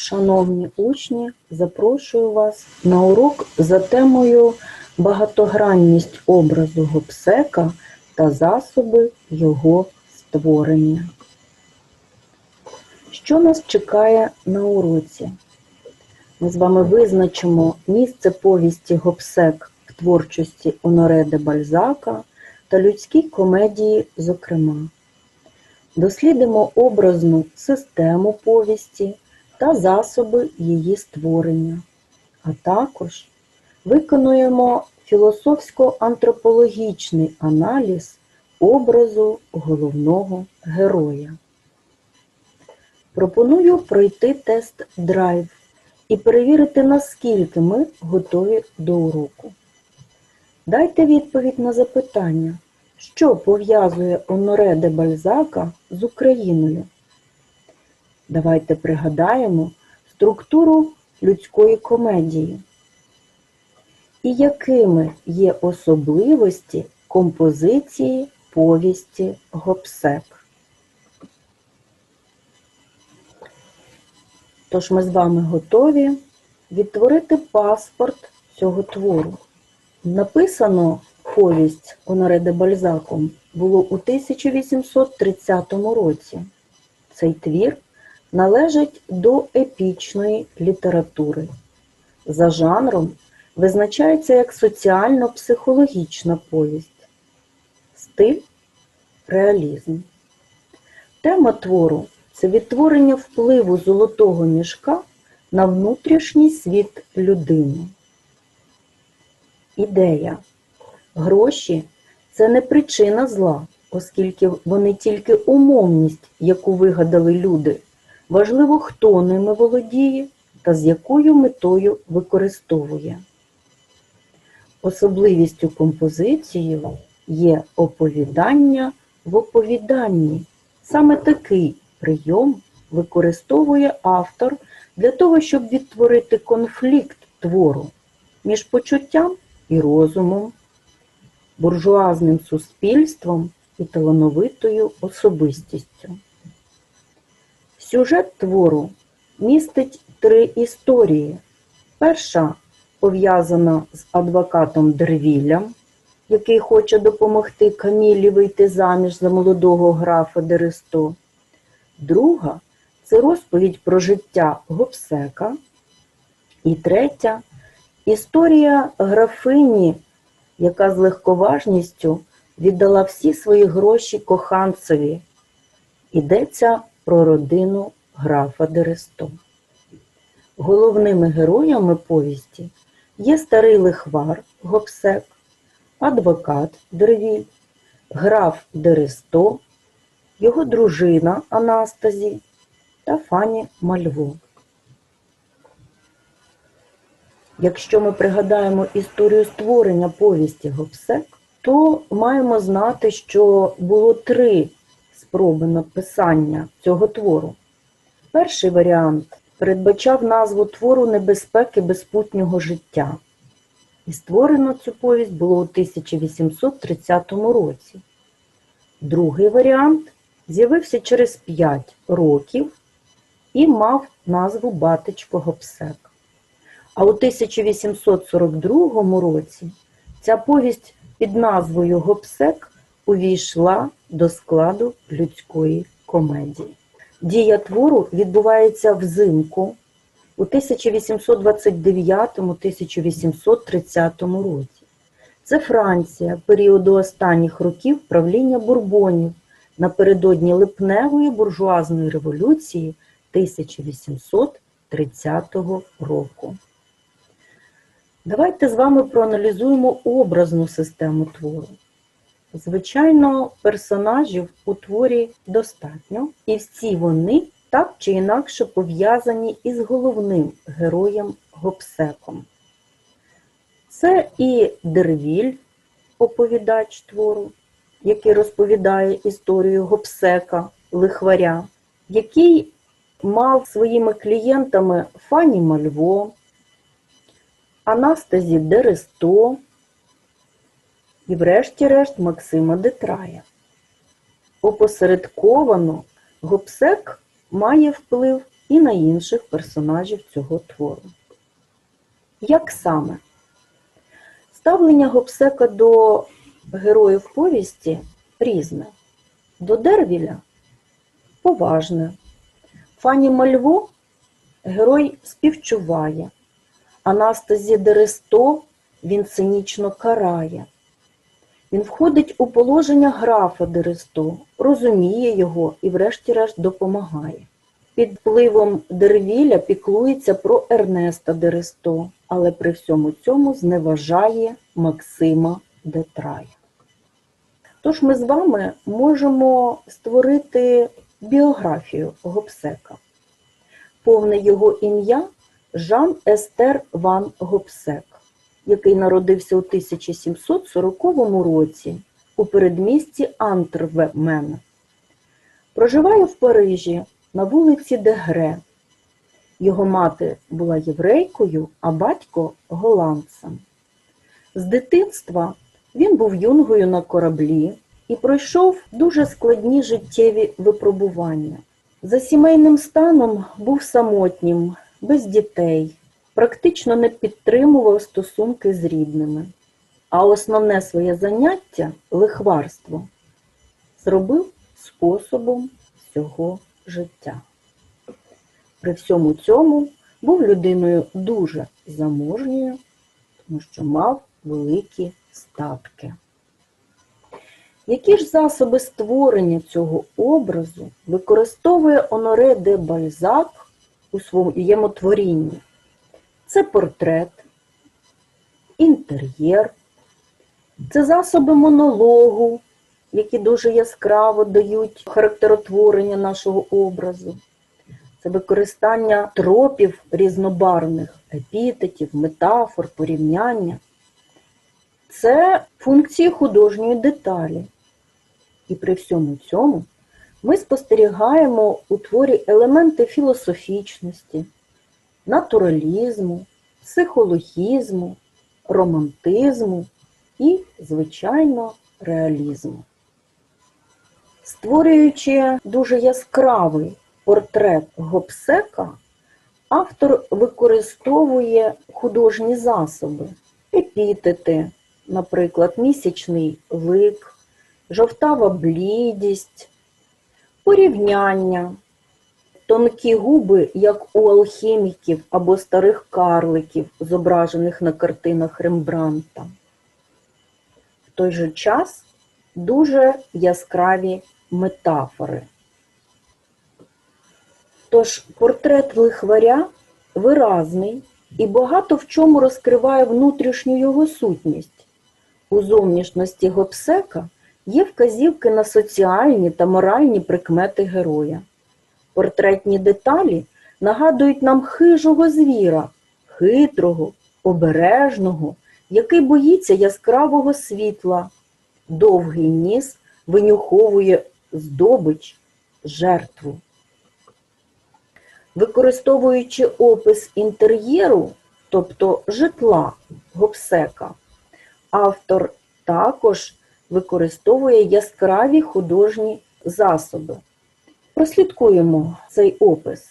Шановні учні, запрошую вас на урок за темою Багатогранність образу Гобсека та засоби його створення. Що нас чекає на уроці? Ми з вами визначимо місце повісті Гобсек в творчості Оноре де Бальзака та людській комедії, зокрема. Дослідимо образну систему повісті та засоби її створення, а також виконуємо філософсько-антропологічний аналіз образу головного героя. Пропоную пройти тест драйв і перевірити, наскільки ми готові до уроку. Дайте відповідь на запитання, що пов'язує Оноре де Бальзака з Україною. Давайте пригадаємо структуру людської комедії. І якими є особливості композиції повісті Гобсек. Тож ми з вами готові відтворити паспорт цього твору. Написано повість Оноре де Бальзаком було у 1830 році. Цей твір належить до епічної літератури. За жанром визначається як соціально-психологічна повість. Стиль реалізм. Тема твору це відтворення впливу золотого мішка на внутрішній світ людини. Ідея. Гроші це не причина зла, оскільки вони тільки умовність, яку вигадали люди. Важливо, хто ними володіє та з якою метою використовує. Особливістю композиції є оповідання в оповіданні. Саме такий прийом використовує автор для того, щоб відтворити конфлікт твору між почуттям і розумом, буржуазним суспільством і талановитою особистістю. Сюжет твору містить три історії. Перша пов'язана з адвокатом Дервіллям, який хоче допомогти Камілі вийти заміж за молодого графа Дересто. Друга це розповідь про життя Гобсека. І третя історія графині, яка з легковажністю віддала всі свої гроші коханцеві. Йдеться про родину графа Дересто. Головними героями повісті є старий лихвар Гобсек, адвокат Дервіль, граф Дересто, його дружина Анастазі та Фані Мальво. Якщо ми пригадаємо історію створення повісті Гобсек, то маємо знати, що було три спроби написання цього твору. Перший варіант передбачав назву твору Небезпеки безпутнього життя. І створено цю повість було у 1830 році. Другий варіант з'явився через 5 років і мав назву Батечко Гобсек. А у 1842 році ця повість під назвою Гобсек увійшла до складу людської комедії. Дія твору відбувається взимку у 1829-1830 році. Це Франція періоду останніх років правління бурбонів напередодні липневої буржуазної революції 1830 року. Давайте з вами проаналізуємо образну систему твору. Звичайно, персонажів у творі достатньо, і всі вони так чи інакше пов'язані із головним героєм Гобсеком. Це і Дервіль, оповідач твору, який розповідає історію Гобсека, лихваря, який мав своїми клієнтами Фані Мальво, Анастазі Дересто і, врешті-решт, Максима Детрая. Опосередковано Гобсек має вплив і на інших персонажів цього твору. Як саме? Ставлення Гобсека до героїв повісті різне. До Дервіля поважне. Фані Мальво герой співчуває, Анастазі Дересто він цинічно карає. Він входить у положення графа Дересто, розуміє його і врешті-решт допомагає. Під впливом Дервіля піклується про Ернеста Дересто, але при всьому цьому зневажає Максима Детрая. Тож ми з вами можемо створити біографію Гобсека. Повне його ім'я Жан Естер Ван Гобсек, який народився у 1740 році у передмісті Антвермен. Проживає в Парижі на вулиці Дегре. Його мати була єврейкою, а батько голландцем. З дитинства він був юнгою на кораблі і пройшов дуже складні життєві випробування. За сімейним станом був самотнім, без дітей, практично не підтримував стосунки з рідними, а основне своє заняття лихварство зробив способом всього життя. При всьому цьому був людиною дуже заможньою, тому що мав великі статки. Які ж засоби створення цього образу використовує Оноре де Бальзак у своєму творінні? Це портрет, інтер'єр, це засоби монологу, які дуже яскраво дають характеротворення нашого образу. Це використання тропів різнобарвних, епітетів, метафор, порівняння. Це функції художньої деталі. І при всьому цьому ми спостерігаємо у творі елементи філософічності, натуралізму, психологізму, романтизму і, звичайно, реалізму. Створюючи дуже яскравий портрет Гобсека, автор використовує художні засоби, епітети, наприклад, місячний лик, жовтава блідість, порівняння, тонкі губи, як у алхіміків або старих карликів, зображених на картинах Рембранта. В той же час дуже яскраві метафори. Тож портрет лихваря виразний і багато в чому розкриває внутрішню його сутність. У зовнішності Гобсека є вказівки на соціальні та моральні прикмети героя. Портретні деталі нагадують нам хижого звіра, хитрого, обережного, який боїться яскравого світла. Довгий ніс винюховує здобич, жертву. Використовуючи опис інтер'єру, тобто житла Гобсека, автор також використовує яскраві художні засоби. Прослідкуємо цей опис.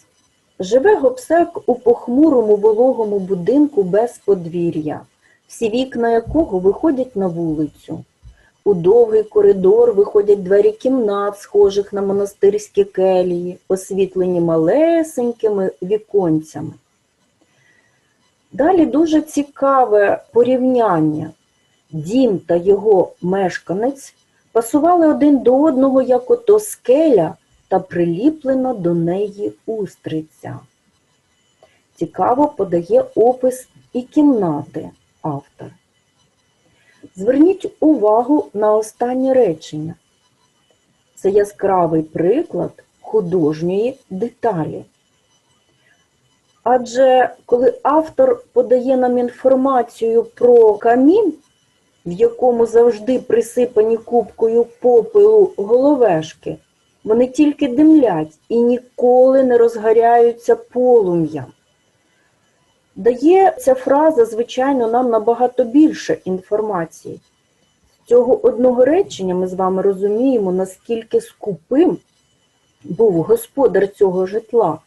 Живе Гобсек у похмурому вологому будинку без подвір'я, всі вікна якого виходять на вулицю. У довгий коридор виходять двері кімнат, схожих на монастирські келії, освітлені малесенькими віконцями. Далі дуже цікаве порівняння. Дім та його мешканець пасували один до одного, як ото скеля та приліплена до неї устриця. Цікаво подає опис і кімнати автор. Зверніть увагу на останнє речення. Це яскравий приклад художньої деталі. Адже коли автор подає нам інформацію про камін, в якому завжди присипані кубкою попелу головешки, вони тільки димлять і ніколи не розгоряються полум'ям. Дає ця фраза, звичайно, нам набагато більше інформації. З цього одного речення ми з вами розуміємо, наскільки скупим був господар цього житла,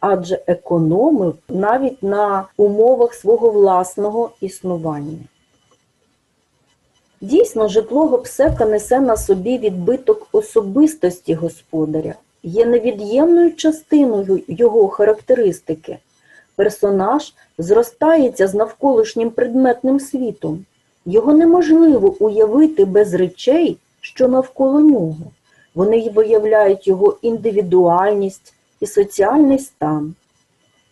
адже економив навіть на умовах свого власного існування. Дійсно, житло Гобсека несе на собі відбиток особистості господаря, є невід'ємною частиною його характеристики. Персонаж зростається з навколишнім предметним світом. Його неможливо уявити без речей, що навколо нього. Вони виявляють його індивідуальність і соціальний стан.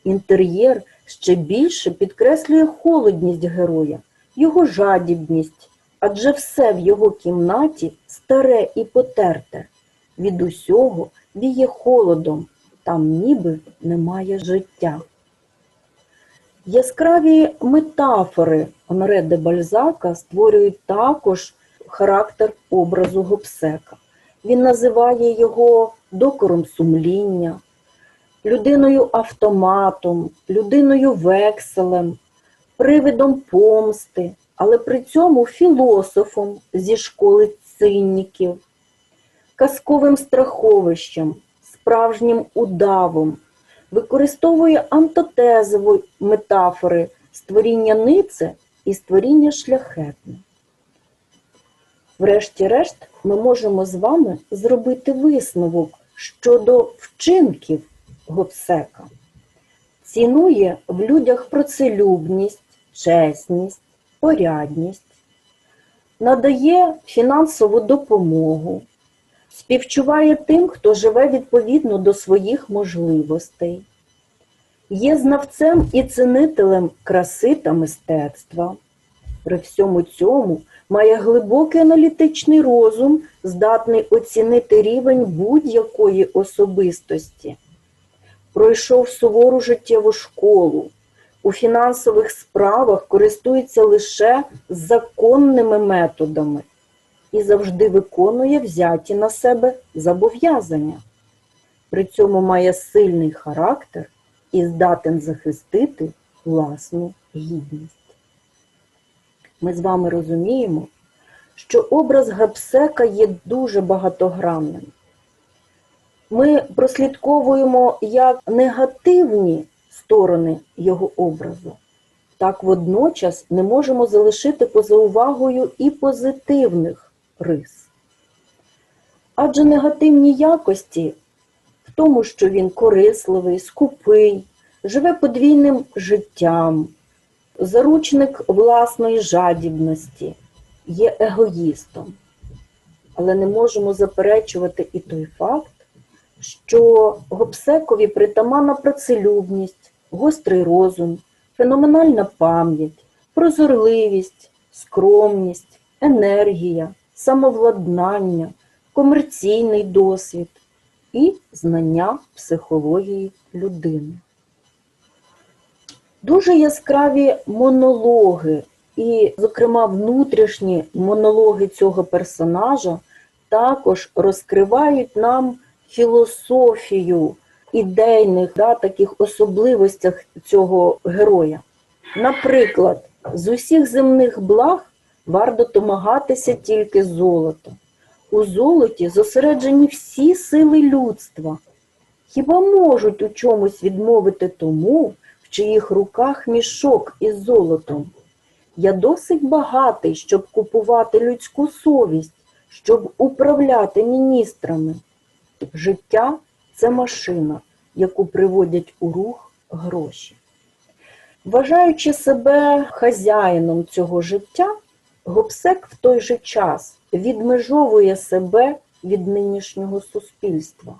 Інтер'єр ще більше підкреслює холодність героя, його жадібність, адже все в його кімнаті старе і потерте. Від усього віє холодом, там ніби немає життя. Яскраві метафори Оноре де Бальзака створюють також характер образу Гобсека. Він називає його докором сумління, людиною автоматом, людиною векселем, привидом помсти, але при цьому філософом зі школи цинніків, казковим страховищем, справжнім удавом, використовує антотезові метафори створіння нице і створіння шляхетне. Врешті-решт, ми можемо з вами зробити висновок щодо вчинків Гобсека. Цінує в людях працелюбність, чесність, порядність, надає фінансову допомогу, співчуває тим, хто живе відповідно до своїх можливостей, є знавцем і цінителем краси та мистецтва. При всьому цьому має глибокий аналітичний розум, здатний оцінити рівень будь-якої особистості. Пройшов сувору життєву школу. У фінансових справах користується лише законними методами і завжди виконує взяті на себе зобов'язання. При цьому має сильний характер і здатен захистити власну гідність. Ми з вами розуміємо, що образ Габсека є дуже багатогранним. Ми прослідковуємо як негативні сторони його образу, так водночас не можемо залишити поза увагою і позитивних рис. Адже негативні якості в тому, що він корисливий, скупий, живе подвійним життям, заручник власної жадібності, є егоїстом. Але не можемо заперечувати і той факт, що Гобсекові притаманна працелюбність, гострий розум, феноменальна пам'ять, прозорливість, скромність, енергія, самовладнання, комерційний досвід і знання психології людини. Дуже яскраві монологи, і, зокрема, внутрішні монологи цього персонажа також розкривають нам філософію ідейних да, таких особливостях цього героя. Наприклад, з усіх земних благ варто домагатися тільки золота. У золоті зосереджені всі сили людства. Хіба можуть у чомусь відмовити тому, в чиїх руках мішок із золотом? Я досить багатий, щоб купувати людську совість, щоб управляти міністрами. Життя це машина, яку приводять у рух гроші. Вважаючи себе хазяїном цього життя, Гобсек в той же час відмежовує себе від нинішнього суспільства.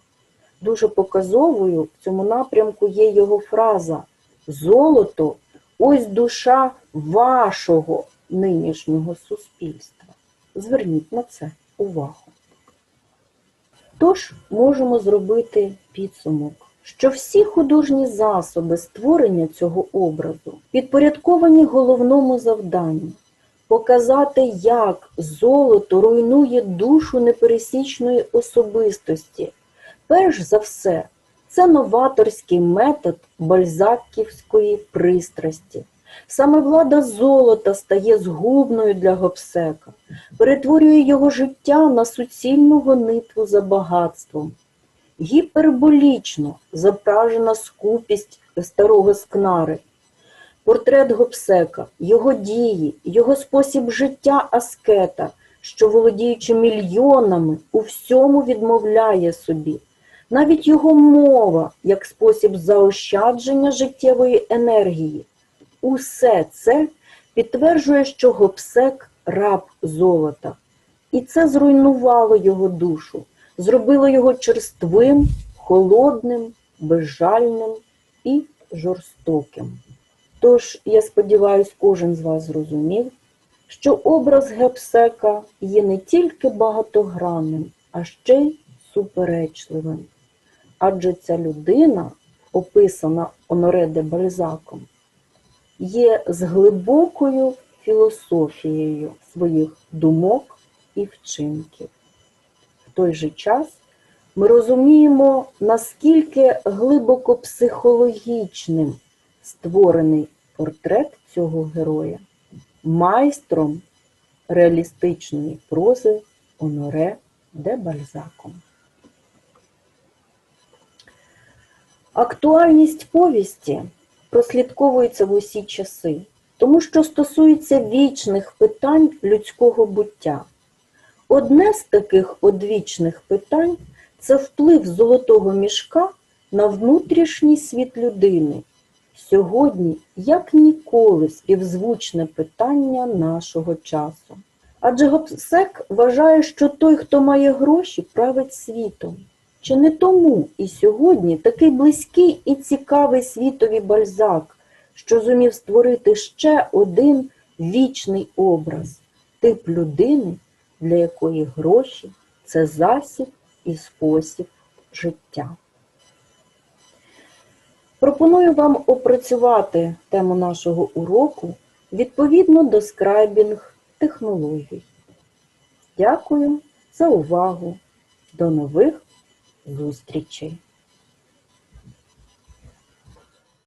Дуже показовою в цьому напрямку є його фраза Золото ось душа вашого нинішнього суспільства. Зверніть на це увагу. Тож можемо зробити підсумок, що всі художні засоби створення цього образу підпорядковані головному завданню показати, як золото руйнує душу непересічної особистості. Перш за все, це новаторський метод бальзаківської пристрасті. Саме влада золота стає згубною для Гобсека, перетворює його життя на суцільну гонитву за багатством. гіперболічно зображена скупість старого скнари. Портрет Гобсека, його дії, його спосіб життя аскета, що, володіючи мільйонами, у всьому відмовляє собі. Навіть його мова як спосіб заощадження життєвої енергії. Усе це підтверджує, що Гобсек раб золота. І це зруйнувало його душу, зробило його черствим, холодним, безжальним і жорстоким. Тож, я сподіваюся, кожен з вас зрозумів, що образ Гепсека є не тільки багатогранним, а ще й суперечливим. Адже ця людина, описана Оноре де Бальзаком, є з глибокою філософією своїх думок і вчинків. В той же час ми розуміємо, наскільки глибоко психологічним створений портрет цього героя майстром реалістичної прози Оноре де Бальзаком. Актуальність повісті прослідковується в усі часи, тому що стосується вічних питань людського буття. Одне з таких одвічних питань це вплив золотого мішка на внутрішній світ людини. Сьогодні, як ніколи, співзвучне питання нашого часу. Адже Гобсек вважає, що той, хто має гроші, править світом. Чи не тому і сьогодні такий близький і цікавий світові бальзак, що зумів створити ще один вічний образ, тип людини, для якої гроші це засіб і спосіб життя. Пропоную вам опрацювати тему нашого уроку відповідно до скрайбінг технологій. Дякую за увагу. До нових зустрічей!